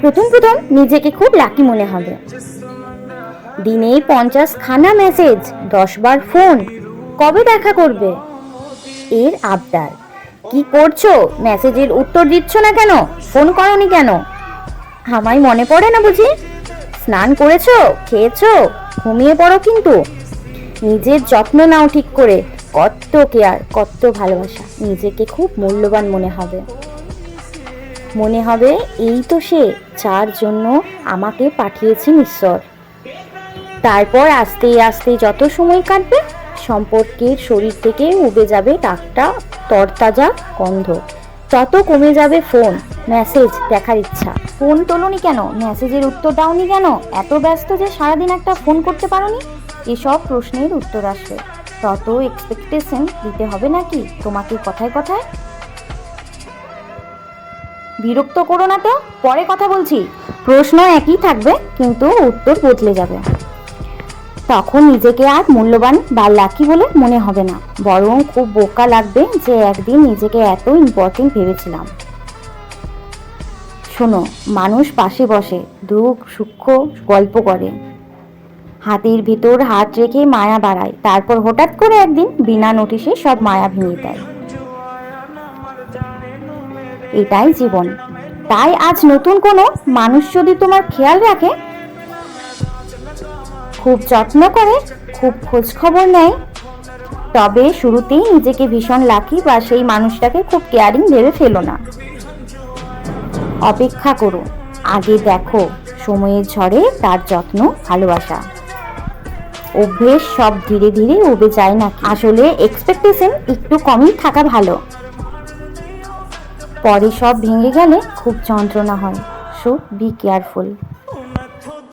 প্রথম প্রথম নিজেকে খুব লাকি মনে হবে। দিনে পঞ্চাশ খানা মেসেজ দশ বার ফোন কবে দেখা করবে? এর আবদার। কি করছ? মেসেজের উত্তর দিচ্ছ না কেন? ফোন করনি কেন? আমায় মনে পড়ে না বুঝি? স্নান করেছ? খেয়েছো? ঘুমিয়ে পড়ো কিন্তু। নিজের যত্ন নাও ঠিক করে। কত কেয়ার কত ভালোবাসা। নিজেকে খুব মূল্যবান মনে হবে। মনে হবে, এই তো সে যার জন্য আমাকে পাঠিয়েছেন ঈশ্বর। তারপর আস্তে আস্তে যত সময় কাটবে, সম্পর্কের শরীর থেকে উবে যাবে টাকটা তরতাজা গন্ধ। তত কমে যাবে ফোন, মেসেজ দেখার ইচ্ছা। ফোন তোলনি কেন? মেসেজের উত্তর দাওনি কেন? এত ব্যস্ত যে সারাদিন একটা ফোন করতে পারোনি? এসব প্রশ্নের উত্তর আসবে। তত এক্সপেকটেশন দিতে হবে নাকি? তোমাকে কথায় কথায় বিরক্ত করো না তো, পরে কথা বলছি। প্রশ্ন একই থাকবে, কিন্তু উত্তর বদলে যাবে। তখন নিজেকে আর মূল্যবান বা লাকি বলে মনে হবে না, বরং খুব বোকা লাগবে যে একদিন নিজেকে এত ইম্পর্টেন্ট ভেবেছিলাম। শোনো, মানুষ পাশে বসে, দুঃখ সূক্ষ্ম গল্প করে। হাতির ভিতর হাত রেখে মায়া বাড়ায়, তারপর হঠাৎ করে একদিন বিনা নোটিশে সব মায়া ভেঙে দেয়। এটাই জীবন। তাই আজ নতুন কোনো মানুষ যদি তোমার খেয়াল রাখে, খুব যত্ন করে, খুব খোঁজ খবর নেয়, তবে শুরুতেই নিজেকে ভীষণ লাকি বা সেই মানুষটাকে খুব কেয়ারিং ভেবে ফেলো না। অপেক্ষা করো, আগে দেখো সময়ের ঝড়ে তার যত্ন, ভালোবাসা। অভ্যেস সব ধীরে ধীরে উবে যায় না আসলে এক্সপেকটেশন একটু কমই থাকা ভালো। পরে সব ভেঙে গেলে খুব যন্ত্রণা হয়। So be careful